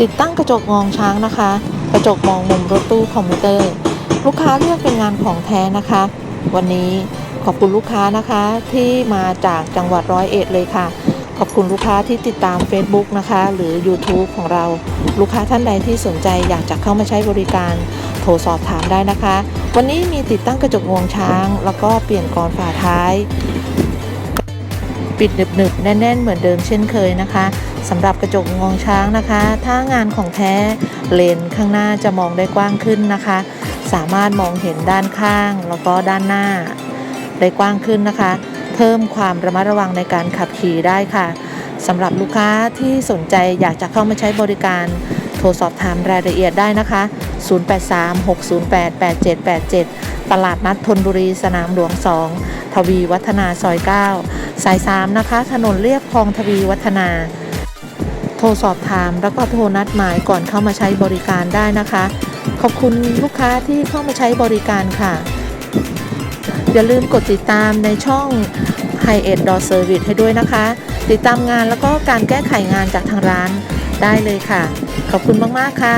ติดตั้งกระจกมองช้างนะคะ กระจกมองมุมรถตู้คอมพิวเตอร์ ลูกค้าเลือกเป็นงานของแท้นะคะ วันนี้ขอบคุณลูกค้านะคะที่มาจากจังหวัดร้อยเอ็ดเลยค่ะ ขอบคุณลูกค้าที่ติดตาม Facebook นะคะ หรือ YouTube ของเรา ลูกค้าท่านใดที่สนใจอยากจะเข้ามาใช้บริการโทรสอบถามได้นะคะ วันนี้มีติดตั้งกระจกงวงช้าง แล้วก็เปลี่ยนกรอนฝาท้าย ปิดหนึบๆแน่นๆเหมือนเดิมเช่นเคยนะคะสำหรับกระจกงวงช้างนะคะ ถ้างานของแท้เลนข้างหน้าจะมองได้กว้างขึ้นนะคะ สามารถมองเห็นด้านข้าง แล้วก็ด้านหน้า ได้กว้างขึ้นนะคะ เพิ่มความระมัดระวังในการขับขี่ได้ค่ะสำหรับลูกค้าที่สนใจอยากจะเข้ามาใช้บริการ โทรสอบถามรายละเอียดได้นะคะ 0836088787 ตลาดนัดธนบุรีสนามหลวง 2 ทวีวัฒนาซอย 9 สาย 3 นะคะ ถนนเรียบคลองทวีวัฒนา โทรสอบถามแล้วก็โทรนัดหมายก่อนเข้ามาใช้บริการได้นะคะ ขอบคุณลูกค้าที่เข้ามาใช้บริการค่ะ อย่าลืมกดติดตามในช่อง High End Door Service ให้ด้วยนะคะ ติดตามงานแล้วก็การแก้ไขงานจากทางร้านได้เลยค่ะ ขอบคุณมาก ๆ ค่ะ